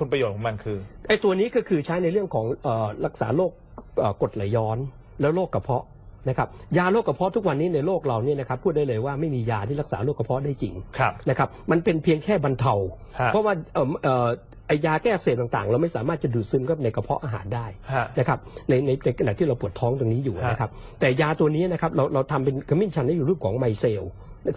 คุณประโยชน์ของมันคือ ไอ้ตัวนี้ก็คือใช้ในเรื่องของเอ่อรักษาโรคเอ่อกรดไหลย้อนแล้วโรคกระเพาะนะครับยาโรคกระเพาะทุกวันนี้ในโลกเราเนี่ยนะครับพูดได้เลยว่าไม่มียาที่รักษาโรคกระเพาะได้จริงครับนะครับมันเป็นเพียงแค่บรรเทา ฮะเพราะว่าเอ่อเอ่อไอยาแก้อักเสบต่างๆ เราไม่สามารถจะดูดซึมเข้าไปในกระเพาะอาหารได้ ฮะ นะครับในในในขณะที่เราปวดท้องตรงนี้อยู่ฮะนะครับแต่ยาตัวนี้นะครับเราเราทำเป็นขมิ้นชันให้อยู่รูปของไมเซล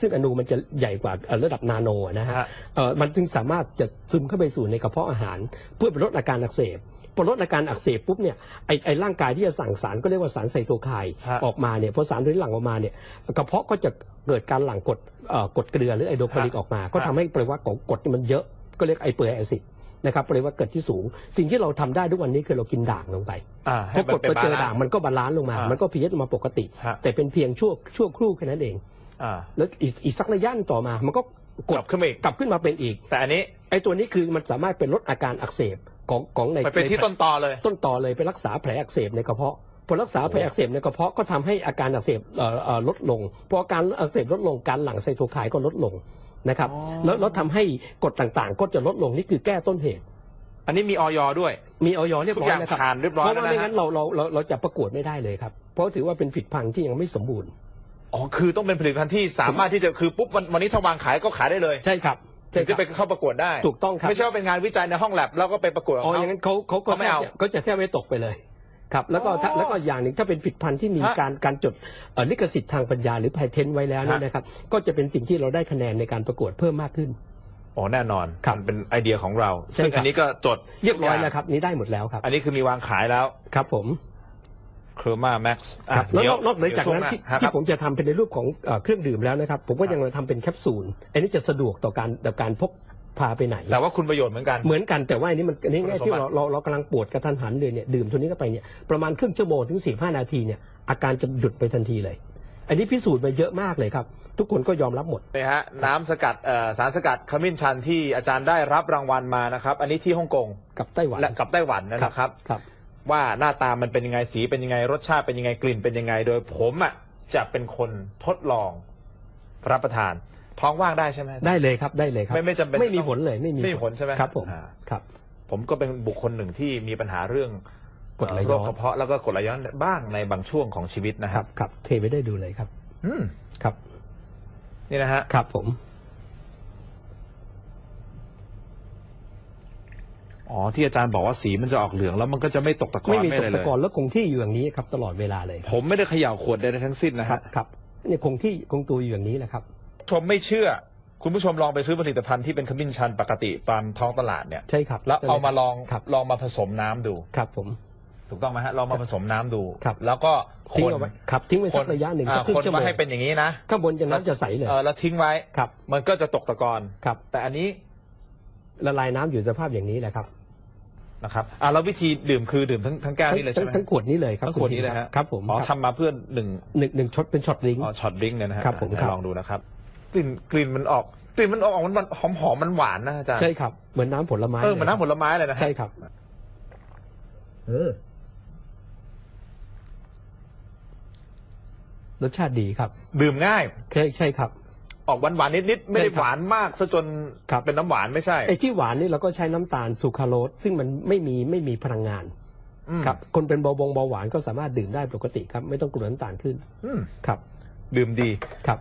ซึ่งอนูมันจะใหญ่กว่าเอ่อระดับนาโนนะฮะฮะเอ่อมันจึงสามารถจะซึมเข้าไปสู่ในกระเพาะอาหาร เพื่อไปลดอาการอักเสบพอลดอาการอักเสบปุ๊บเนี่ยไอไอร่างกายที่จะสั่งสารก็เรียกว่าสารไซโตไคน์ฮะออกมาเนี่ยพอสารตัวนี้หลั่งออกมาเนี่ยกระเพาะก็จะเกิดการหลั่งกรดเอ่อกรดเกลือหรือไอโดรคาลิกฮะออกมา ก็ทำให้ปริมาณของกรดนี่มันเยอะก็เรียกไอเปอร์แอซิดนะครับปริมาณเกิดที่สูง สิ่งที่เราทำได้ทุกวันนี้คือเรากินด่างลงไปอ่าพอกดไปเจอด่างบลนซ์มันก็บาลานซ์ลงมาอ่ามัมันก็พีเอชมาปกติฮะแต่เป็นเพียงชั่วชั่วครู่แค่นั้นเอง อ่า แล้วอีกอีกสักระยะหนึ่งต่อมา มันก็กกดลับขึ้นมาอีก กลับขึ้นมาเป็นอีก แต่อันนี้ไอ้ตัวนี้คือมันสามารถเป็นลดอาการอักเสบของของในไปเป็นที่ต้นตอเลย ต้นต่อเลยไปรักษาแผลอักเสบในกระเพาะพอรักษาแผลอักเสบในกระเพาะก็ทำให้อาการอักเสบเอ่อเอ่อลดลงพออาการอักเสบลดลงการหลั่งไซโตไคน์ก็ลดลงนะครับอ๋อ แล้วแล้วทำให้กรดต่างๆ ก็จะลดลงนี่คือแก้ต้นเหตุ อันนี้มีออยด้วย มีออยเรียบทุกร้ออยย่างนะครับผ่านเรียบร้อยเพราะแล้วว่านะไม่ฮะงั้นเราเราเราเราจะประกวดไม่ได้เลยครับเพราะถือว่าเป็นผิดพังที่ยังไม่สมบูรณ์ อ๋อคือต้องเป็นผลิตภัณฑ์ที่สามารถที่จะคือปุ๊บวันวันนี้ถ้าวางขายก็ขายได้เลยใช่ครับถึใช่งคจะรับไปเข้าประกวดได้ถูกต้องครับไม่ใช่ว่าเป็นงานวิจัยในห้องแลบแล้วก็ไปประกวดของอ๋อเขาอย่างนั้นเขาเขาก็เขาไม่เอาแทบจะก็จะแทบไม่ตกไปเลยครับแล้วก็ถ้าอ๋อแล้วก็อย่างหนึ่งถ้าเป็นผลิดพันธุ์ที่มีฮะการการจดเอ่อลิขสิทธิ์ทางปัญญาหรือ p พเทนไว้แล้วเนี่ยฮะนะครับก็จะเป็นสิ่งที่เราได้คะแนนในการประกวดเพิ่มมากขึ้นอ๋อแน่นอนครับมันเป็นไอเดียของเราใช่ซึ่งครับอันนี้ก็จดเรียบร้อยแล้วครับนี้ได้หมดแล้วครับ อันนี้คือมีวางขายแล้วครับผม เคอร์มาแม็กซ์ครับแล้วนอกนอกเหนือจากนั้นที่ที่ผมจะทำเป็นในรูปของเอ่อเครื่องดื่มแล้วนะครับ ผมก็ยังมาทำเป็นแคปซูล อันนี้จะสะดวกต่อการต่อการพกพาไปไหน แต่ว่าคุณประโยชน์เหมือนกัน เหมือนกันแต่ว่าอันนี้มันอันนี้คุณง่ายสมที่บัติเราเราเรากำลังปวดกระทันหันเลยเนี่ยดื่มตัวนี้เข้าไปเนี่ยประมาณครึ่งชั่วโมงถึงสี่ห้านาทีเนี่ยอาการจะหยุดไปทันทีเลย อันนี้พิสูจน์มาเยอะมากเลยครับ ทุกคนก็ยอมรับหมด นี่ฮะน้ำสกัดเอ่อสารสกัดขมิ้นชันที่อาจารย์ได้รับรางวัลมานะครับ อันนี้ที่ฮ่องกงกับไต้หวันและกับไต้หวันนะครับ ครับ ว่าหน้าตามันเป็นยังไงสีเป็นยังไง รสชาติเป็นยังไงกลิ่นเป็นยังไง โดยผมอะจะเป็นคนทดลองรับประทาน ท้องว่างได้ใช่ไหมได้เลยครับได้เลยครับ ไม่ไม่จำเป็นไม่มีต้องผลเลยไม่มีไม่มีผลใช่ไหมครับผมอ่าครับ ผมก็เป็นบุคคลหนึ่งที่มีปัญหาเรื่องกรดไหลโรย้คอนกระเพาะแล้วก็กรดไหลย้อนบ้างในบางช่วงของชีวิตนะคครัรับบครับ เทไปได้ดูเลยครับ อืมครับ นี่นะฮะครับผม อ๋อที่อาจารย์บอกว่าสีมันจะออกเหลืองแล้วมันก็จะไม่ตกตะกอนไม่มีตอะกรตะเลยกอนแล้วคงที่อยู่อย่างนี้ครับตลอดเวลาเลย ผมไม่ได้เขย่าขวดใดๆทั้งสิ้นนะครัฮะบครับเนี่ยคงที่คงตัวอยู่อย่างนี้แหละครับ ชมไม่เชื่อ คุณผู้ชมลองไปซื้อผลิตภัณฑ์ที่เป็นขมิ้นชันปกติตามท้องตลาดเนี่ย ใช่ครับแล้วเอามาลองครับลองมาผสมน้ำดู ครับผม ถูกต้องไหมฮะลองมาผสมน้ำดู ครับ แล้วก็คทิ้งนเอาไว้ครับทิ้งไว้สักระยะหนึ่งอ่าสักครึ่คงนชั่วโมมางให้เป็นอย่างนี้นะข้างบนจะน้ำจะใสเลยเออแล้วทิ้งไว้ ครับมันก็จะตกตะกอน ครับ แต่อันนี้ละลายน้ำอยู่สภาพอย่างนี้แหละครับ นะครับอ่าแล้ววิธีดื่มคือดื่มทั้งทั้งแก้วทั้งนี่เลยใช่ไหมทั้งขวดนี้เลยครับทั้งขวดนี้คุณเลยทีฮะครับผมอ๋อครับทำมาเพื่อหนึ่งหนึ่งหนึ่งช็อตเป็นช็อตลิงก์ อ๋อช็อตดริงก์เนี่ยนะฮะครับผมอะครับ ลองดูนะครับกลิ่นกลิ่นมันออกกลิ่นมันออกมันมันหอมหอมมันหวานนะอาจารย์ใช่ครับ เหมือนน้ำผลไม้เออเหมือนน้ำผลไม้เลยนะฮะ ใช่ครับ เออรสชาติดีครับ ดื่มง่าย ใช่ใช่ครับ ออกหวานหวานๆนิดๆไม่ได้ใช่ครับหวานมากซะจนครับ เป็นน้ำหวานไม่ใช่ไอ้ที่หวานนี่เราก็ใช้น้ำตาลซูคราโรสซึ่งมันไม่มีไม่มีพลังงานอืมครับคนเป็นเบาบงเบาหวานก็สามารถดื่มได้ปกติครับไม่ต้องกลัวน้ำตาลขึ้นอืมครับ ดื่มดี ครับ